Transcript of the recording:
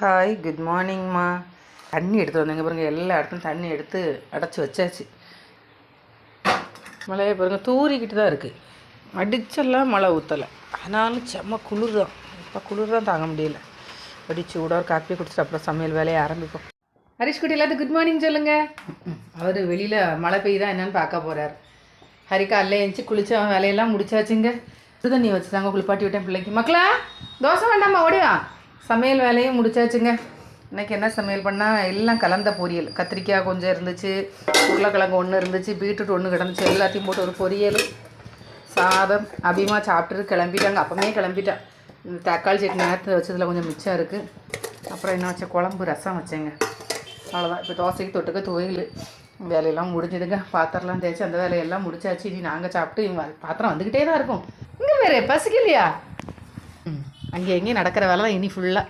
Hi good மார்னிங்மா தண்ணி எடுத்து வந்தேங்க பாருங்க. எல்லா இடத்துலையும் தண்ணி எடுத்து அடைச்சி வச்சாச்சு. மழையை பாருங்க. தூரிக்கிட்டு தான் இருக்குது அடிச்செல்லாம் மழை ஊற்றலை ஆனாலும் செம்ம குளிர் தான் இப்போ குளிர் தான் தாங்க முடியல. அப்படி சூடாக ஒரு காப்பி குடிச்சிட்டு அப்புறம் சமையல் வேலையை ஆரம்பிப்போம். ஹரிஷ் குட்டி எல்லாத்துக்கும் குட் மார்னிங் சொல்லுங்க. அவர் வெளியில் மழை பெய்யுதா என்னன்னு பார்க்க போகிறார் ஹரிக்கா அல்ல எழுந்துச்சி குளிச்சு அவன் வேலையெல்லாம் முடிச்சாச்சுங்க. சுடு தண்ணி வச்சு தாங்க குளிப்பாட்டி விட்டேன் பிள்ளைக்கு. மக்களா தோசை வேண்டாமா? ஓடியா சமையல் வேலையும் முடிச்சாச்சுங்க. இன்னைக்கு என்ன சமையல் பண்ணால் எல்லாம் கலந்த பொரியல். கத்திரிக்காய் கொஞ்சம் இருந்துச்சு உருளைக்கிழங்கு ஒன்று இருந்துச்சு பீட்ரூட் ஒன்று கிடந்துச்சு. எல்லாத்தையும் போட்டு ஒரு பொரியல். சாதம் அதிகமாக சாப்பிட்டுட்டு கிளம்பிட்டாங்க. அப்பமே கிளம்பிட்டேன். இந்த தக்காளி சட்னி நேரத்தில் வச்சதில் கொஞ்சம் மிச்சம் இருக்குது அப்புறம் என்ன வச்ச குழம்பு ரசம் வச்சேங்க. அவ்வளோதான் இப்போ தோசைக்கு தொட்டுக்க துவையல். வேலையெல்லாம் முடிஞ்சுதுங்க. பாத்திரம்லாம் தேய்ச்சி அந்த வேலையெல்லாம் முடிச்சாச்சு. இனி நாங்கள் சாப்பிட்டு இவங்க பாத்திரம் வந்துக்கிட்டே தான் இருக்கும். இங்கே வேறு பசிக்கலையா? ம். அங்கே எங்கேயும் நடக்கிற வேலை தான் இனி ஃபுல்லாக